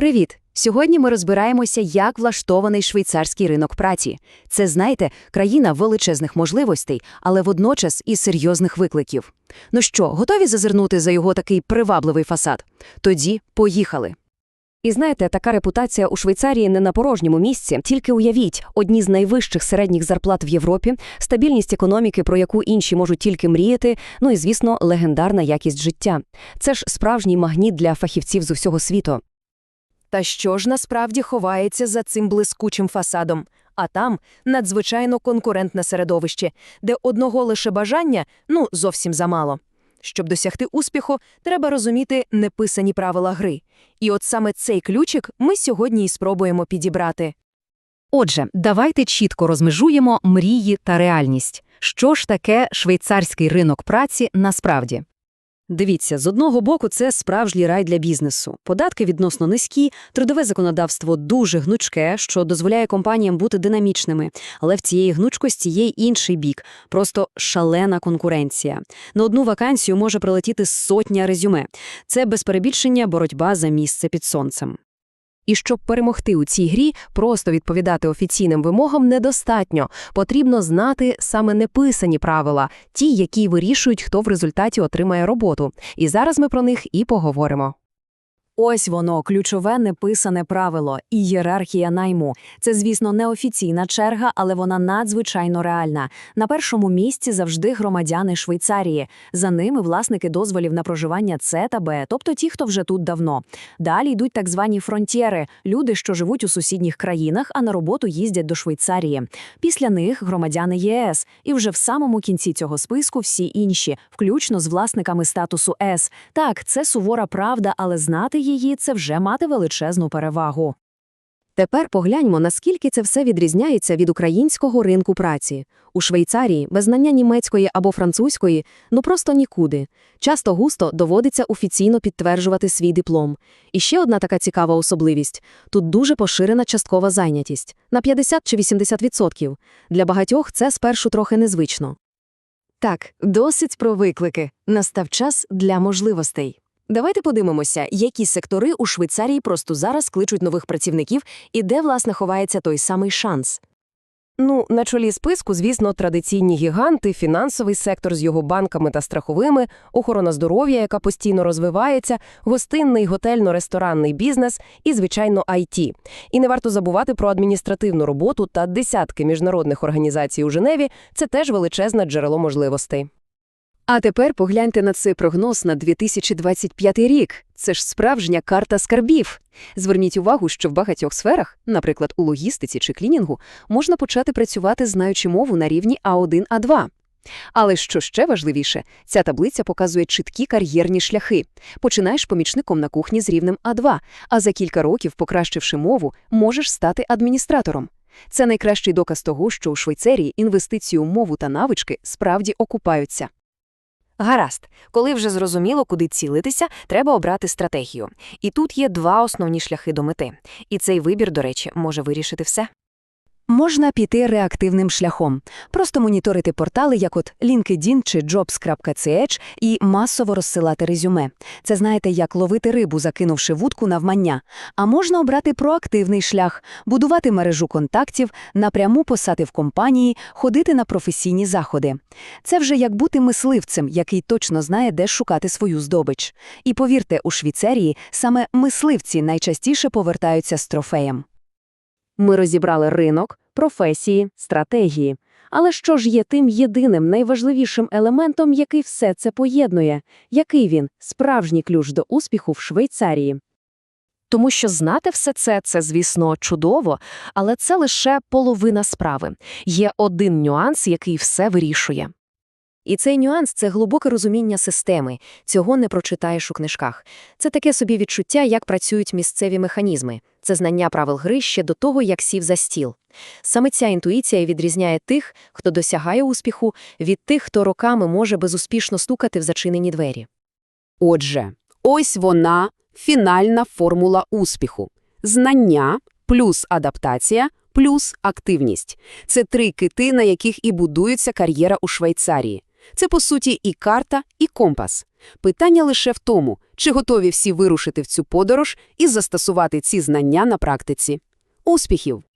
Привіт! Сьогодні ми розбираємося, як влаштований швейцарський ринок праці. Це, знаєте, країна величезних можливостей, але водночас і серйозних викликів. Ну що, готові зазирнути за його такий привабливий фасад? Тоді поїхали. І знаєте, така репутація у Швейцарії не на порожньому місці. Тільки уявіть, одні з найвищих середніх зарплат в Європі, стабільність економіки, про яку інші можуть тільки мріяти, ну і звісно, легендарна якість життя. Це ж справжній магніт для фахівців з усього світу. Та що ж насправді ховається за цим блискучим фасадом? А там надзвичайно конкурентне середовище, де одного лише бажання ну зовсім замало. Щоб досягти успіху, треба розуміти неписані правила гри. І от саме цей ключик ми сьогодні і спробуємо підібрати. Отже, давайте чітко розмежуємо мрії та реальність. Що ж таке швейцарський ринок праці насправді? Дивіться, з одного боку, це справжній рай для бізнесу. Податки відносно низькі, трудове законодавство дуже гнучке, що дозволяє компаніям бути динамічними. Але в цієї гнучкості є й інший бік – просто шалена конкуренція. На одну вакансію може прилетіти сотня резюме. Це без перебільшення боротьба за місце під сонцем. І щоб перемогти у цій грі, просто відповідати офіційним вимогам недостатньо. Потрібно знати саме неписані правила, ті, які вирішують, хто в результаті отримає роботу. І зараз ми про них і поговоримо. Ось воно, ключове неписане правило – ієрархія найму. Це, звісно, не офіційна черга, але вона надзвичайно реальна. На першому місці завжди громадяни Швейцарії. За ними власники дозволів на проживання С та Б, тобто ті, хто вже тут давно. Далі йдуть так звані фронтєри – люди, що живуть у сусідніх країнах, а на роботу їздять до Швейцарії. Після них громадяни ЄС. І вже в самому кінці цього списку всі інші, включно з власниками статусу С. Так, це сувора правда, але знати її – це вже мати величезну перевагу. Тепер погляньмо, наскільки це все відрізняється від українського ринку праці. У Швейцарії без знання німецької або французької ну просто нікуди. Часто густо доводиться офіційно підтверджувати свій диплом. І ще одна така цікава особливість – тут дуже поширена часткова зайнятість – на 50 чи 80%. Для багатьох це спершу трохи незвично. Так, досить про виклики. Настав час для можливостей. Давайте подивимося, які сектори у Швейцарії просто зараз кличуть нових працівників і де, власне, ховається той самий шанс. Ну, на чолі списку, звісно, традиційні гіганти, фінансовий сектор з його банками та страховими, охорона здоров'я, яка постійно розвивається, гостинний, готельно-ресторанний бізнес і, звичайно, IT. І не варто забувати про адміністративну роботу та десятки міжнародних організацій у Женеві – це теж величезне джерело можливостей. А тепер погляньте на цей прогноз на 2025 рік. Це ж справжня карта скарбів. Зверніть увагу, що в багатьох сферах, наприклад, у логістиці чи клінінгу, можна почати працювати, знаючи мову на рівні А1, А2. Але що ще важливіше, ця таблиця показує чіткі кар'єрні шляхи. Починаєш помічником на кухні з рівнем А2, а за кілька років, покращивши мову, можеш стати адміністратором. Це найкращий доказ того, що у Швейцарії інвестиції у мову та навички справді окупаються. Гаразд, коли вже зрозуміло, куди цілитися, треба обрати стратегію. І тут є два основні шляхи до мети. І цей вибір, до речі, може вирішити все. Можна піти реактивним шляхом, просто моніторити портали, як от LinkedIn чи jobs.ch і масово розсилати резюме. Це знаєте, як ловити рибу, закинувши вудку навмання. А можна обрати проактивний шлях, будувати мережу контактів, напряму писати в компанії, ходити на професійні заходи. Це вже як бути мисливцем, який точно знає, де шукати свою здобич. І повірте, у Швейцарії саме мисливці найчастіше повертаються з трофеєм. Ми розібрали ринок, професії, стратегії. Але що ж є тим єдиним найважливішим елементом, який все це поєднує? Який він справжній ключ до успіху в Швейцарії? Тому що знати все це це, звісно, чудово, але це лише половина справи. Є один нюанс, який все вирішує. І цей нюанс це глибоке розуміння системи. Цього не прочитаєш у книжках. Це таке собі відчуття, як працюють місцеві механізми. Це знання правил гри ще до того, як сів за стіл. Саме ця інтуїція відрізняє тих, хто досягає успіху, від тих, хто роками може безуспішно стукати в зачинені двері. Отже, ось вона фінальна формула успіху: знання плюс адаптація плюс активність. Це три кити, на яких і будується кар'єра у Швейцарії. Це, по суті, і карта, і компас. Питання лише в тому, чи готові всі вирушити в цю подорож і застосувати ці знання на практиці. Успіхів!